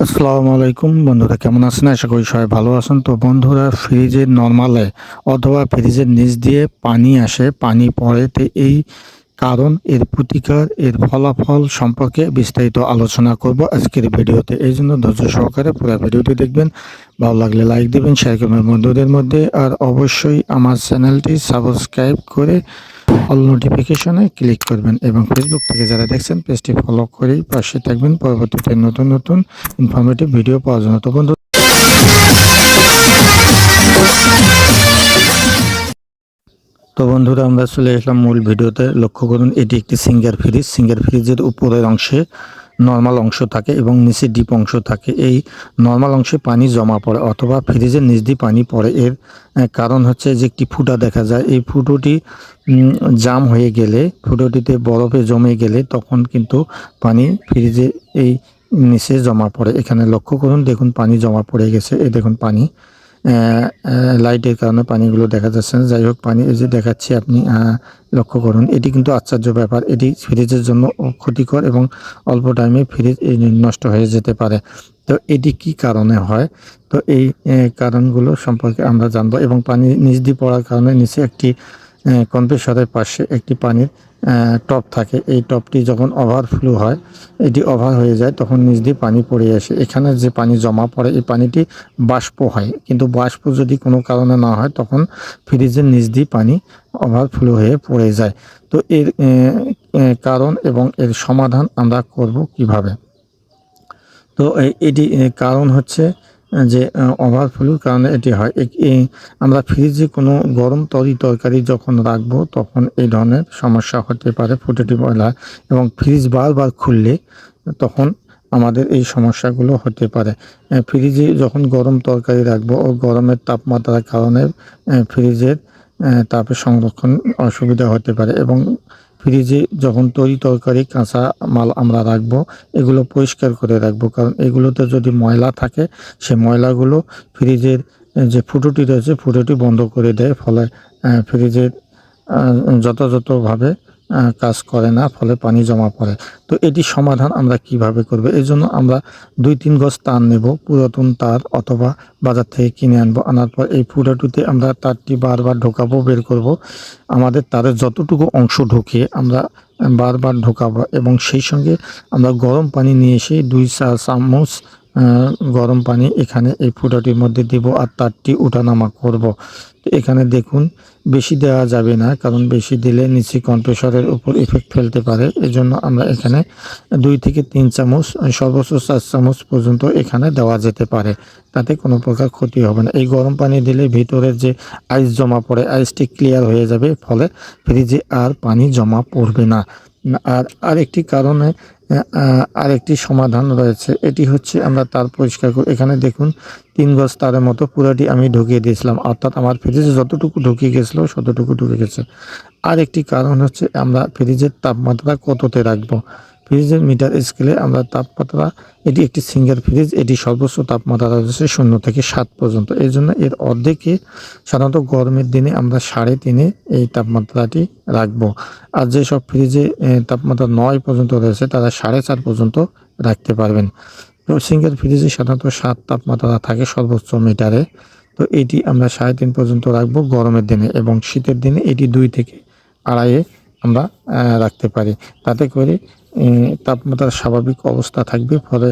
আসসালামু আলাইকুম। বন্ধুরা, কেমন আছেন? আশা করি সবাই ভালো আছেন। তো বন্ধুরা, ফ্রিজের নর্মালে অথবা ফ্রিজের নিচ দিয়ে পানি আসে, পানি পড়ে, তো এই কারণ এর প্রতিকার, এর ফলাফল সম্পর্কে বিস্তারিত আলোচনা করব আজকের ভিডিওতে। এই জন্য ধৈর্য সহকারে পুরো ভিডিওটি দেখবেন। ভালো লাগলে লাইক দেবেন শেয়ার করবেন বন্ধুদের মধ্যে। আর অবশ্যই আমার চ্যানেলটি সাবস্ক্রাইব করে অল নোটিফিকেশনে ক্লিক করবেন এবং ফেসবুক থেকে যারা দেখছেন, পেজটি ফলো করেই পাশে থাকবেন। পরবর্তীতে নতুন নতুন ইনফরমেটিভ ভিডিও পাওয়ার জন্য। তো বন্ধু তো বন্ধুরা, আমরা চলে এসলাম মূল ভিডিওতে। লক্ষ্য করুন, এটি একটি সিঙ্গার ফ্রিজ সিঙ্গার ফ্রিজের উপরের অংশে নর্মাল অংশ থাকে এবং নিচে ডিপ অংশ থাকে। এই নর্মাল অংশে পানি জমা পড়ে অথবা ফ্রিজের নিচ দিয়ে পানি পড়ে। এর কারণ হচ্ছে যে একটি ফুটা দেখা যায়। এই ফুটোটি জাম হয়ে গেলে, ফুটোটিতে বরফে জমে গেলে তখন কিন্তু পানি ফ্রিজে এই নিচে জমা পড়ে। এখানে লক্ষ্য করুন, দেখুন পানি জমা পড়ে গেছে। এই দেখুন পানি লাইটের কারণে পানিগুলো দেখা যাচ্ছে না। যাই হোক, পানি এই যে দেখাচ্ছি আপনি লক্ষ্য করুন। এটি কিন্তু আশ্চর্য ব্যাপার। এটি ফ্রিজের জন্য ক্ষতিকর এবং অল্প টাইমে ফ্রিজ নষ্ট হয়ে যেতে পারে। তো এটি কি কারণে হয়? তো এই কারণগুলো সম্পর্কে আমরা জানব এবং পানি নিচ দিয়ে পড়ার কারণে নিচে একটি কম্প্রেসরের পাশে একটি পানির টপ থাকে। এই টপটি যখন ওভারফ্লো হয়, এটি ওভার হয়ে যায়, তখন নিচ দিয়ে পানি পড়ে আসে। এখানে যে পানি জমা পড়ে, এই পানিটি বাষ্প হয়। কিন্তু বাষ্প যদি কোনো কারণে না হয়, তখন ফ্রিজের নিচ দিয়ে পানি ওভারফ্লো হয়ে পড়ে যায়। তো এর কারণ এবং এর সমাধান আমরা করব কীভাবে? তো এটি কারণ হচ্ছে যে ওভারফ্লোর কারণে এটি হয়। আমরা ফ্রিজে কোনো গরম তরি তরকারি যখন রাখব, তখন এই ধরনের সমস্যা হতে পারে, ফুটেটি ময়লা। এবং ফ্রিজ বারবার খুললে তখন আমাদের এই সমস্যাগুলো হতে পারে। ফ্রিজে যখন গরম তরকারি রাখব, ও গরমের তাপমাত্রার কারণে ফ্রিজের তাপের সংরক্ষণ অসুবিধা হতে পারে। এবং ফ্রিজে যখন তরি তরকারি, কাঁচা মাল আমরা রাখব, এগুলো পরিষ্কার করে রাখব। কারণ এগুলোতে যদি ময়লা থাকে, সে ময়লাগুলো ফ্রিজের যে ফুটোটি রয়েছে, ফুটোটি বন্ধ করে দেয়। ফলে ফ্রিজের যথাযথভাবে কাজ করে না, ফলে পানি জমা পড়ে। তো এটি সমাধান আমরা কীভাবে করব? এই জন্য আমরা দুই তিন গজ তার নেব, পুরাতন তার অথবা বাজার থেকে কিনে আনব। আনার পর এই ফুটাটুতে আমরা তারটি বারবার ঢোকাবো, বের করব। আমাদের তারের যতটুকু অংশ ঢুকিয়ে আমরা বারবার ঢোকাবো এবং সেই সঙ্গে আমরা গরম পানি নিয়ে এসে দুই চা চামচ গরম পানি এখানে এই ফুটাটির মধ্যে দিব আর তারটি উঠানামা করব। এখানে দেখুন, বেশি দেওয়া যাবে না, কারণ বেশি দিলে নিচে কম্প্রেসরের উপর ইফেক্ট ফেলতে পারে। এজন্য আমরা এখানে দুই থেকে তিন চামচ, সর্বোচ্চ চার চামচ পর্যন্ত এখানে দেওয়া যেতে পারে। তাতে কোনো প্রকার ক্ষতি হবে না। এই গরম পানি দিলে ভিতরের যে আইস জমা পড়ে আইসটি ক্লিয়ার হয়ে যাবে, ফলে ফ্রিজে আর পানি জমা পড়বে না। আর আরেকটি কারণে আরেকটি সমাধান রয়েছে। এটি হচ্ছে আমরা তার পরিষ্কার করি। এখানে দেখুন, তিন গজ তারের মতো পুরাটি আমি ঢুকিয়ে দিয়েছিলাম। অর্থাৎ আমার ফ্রিজে যতটুকু ঢুকিয়ে গেছিল ততটুকু ঢুকে গেছে। আর একটি কারণ হচ্ছে আমরা ফ্রিজের তাপমাত্রা কততে রাখব? ফ্রিজের মিটার স্কেলে আমরা তাপমাত্রা, এটি একটি সিঙ্গেল ফ্রিজ এটি সর্বোচ্চ তাপমাত্রা রয়েছে শূন্য থেকে সাত পর্যন্ত। এই জন্য এর অর্ধেকে সাধারণত গরমের দিনে আমরা সাড়ে তিনে এই তাপমাত্রাটি রাখব। আর যেসব ফ্রিজে তাপমাত্রা নয় পর্যন্ত রয়েছে, তারা সাড়ে চার পর্যন্ত রাখতে পারবেন। তো সিঙ্গেল ফ্রিজে সাধারণত সাত তাপমাত্রা থাকে সর্বোচ্চ মিটারে। তো এটি আমরা সাড়ে তিন পর্যন্ত রাখব গরমের দিনে এবং শীতের দিনে এটি দুই থেকে আড়াইয়ে আমরা রাখতে পারি। তাতে করে তাপমাত্রার স্বাভাবিক অবস্থা থাকবে। ফলে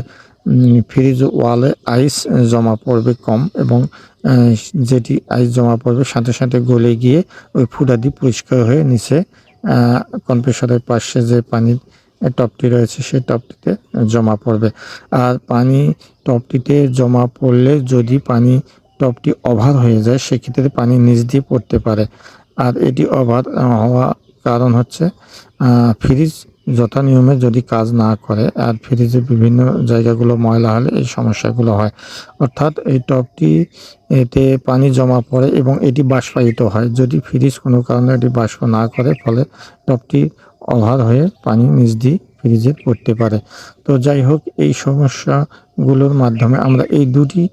ফ্রিজ ওয়ালে আইস জমা পড়বে কম এবং যেটি আইস জমা পড়বে সাথে সাথে গলে গিয়ে ওই ফুটাদি পরিষ্কার হয়ে নিচে কম্প্রেসরের পাশে যে পানির টপটি রয়েছে সেই টপটিতে জমা পড়বে। আর পানি টপটিতে জমা পড়লে যদি পানি টপটি ওভার হয়ে যায়, সেক্ষেত্রে পানি নিচ দিয়ে পড়তে পারে। আর এটি ওভার হওয়া কারণ হচ্ছে ফ্রিজ যথা নিয়মে যদি কাজ না করে, আর ফ্রিজে বিভিন্ন জায়গাগুলো ময়লা হলে এই সমস্যাগুলো হয়। অর্থাৎ এই টপটি এতে পানি জমা পড়ে এবং এটি বাষ্পায়িত হয়। যদি ফ্রিজ কোনো কারণে এটি বাষ্প না করে, ফলে টপটি ওভার হয়ে পানি নিচ দিয়ে ফ্রিজে পড়তে পারে। তো যাই হোক, এই সমস্যাগুলোর মাধ্যমে আমরা এই দুটি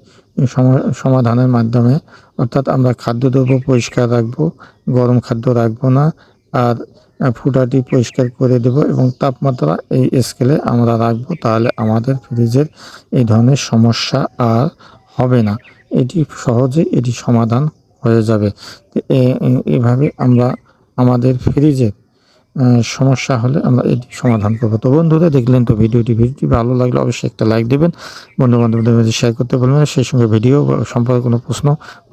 সম- সমাধানের মাধ্যমে, অর্থাৎ আমরা খাদ্যদ্রব্য পরিষ্কার রাখব, গরম খাদ্য রাখব না আর ফুটাটি পরিষ্কার করে দেব এবং তাপমাত্রা এই স্কেলে আমরা রাখব তাহলে আমাদের ফ্রিজের এই ধরনের সমস্যা আর হবে না। এটি সহজে এটি সমাধান হয়ে যাবে। এভাবে আমরা আমাদের ফ্রিজের সমস্যা হলে আমরা এটি সমাধান করব। তো বন্ধুরা, দেখলেন তো ভিডিওটি। ভিডিওটি ভালো লাগলে অবশ্যই একটা লাইক দেবেন। বন্ধু বান্ধবদের মধ্যে শেয়ার করতে বলবেন সেই সঙ্গে ভিডিও সম্পর্কে কোনো প্রশ্ন,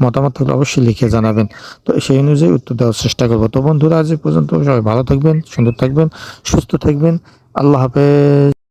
মতামত থাকলে অবশ্যই লিখে জানাবেন। তো সেই অনুযায়ী উত্তর দেওয়ার চেষ্টা করব। তো বন্ধুরা, আজ পর্যন্ত সবাই ভালো থাকবেন, সুন্দর থাকবেন, সুস্থ থাকবেন। আল্লাহ হাফেজ।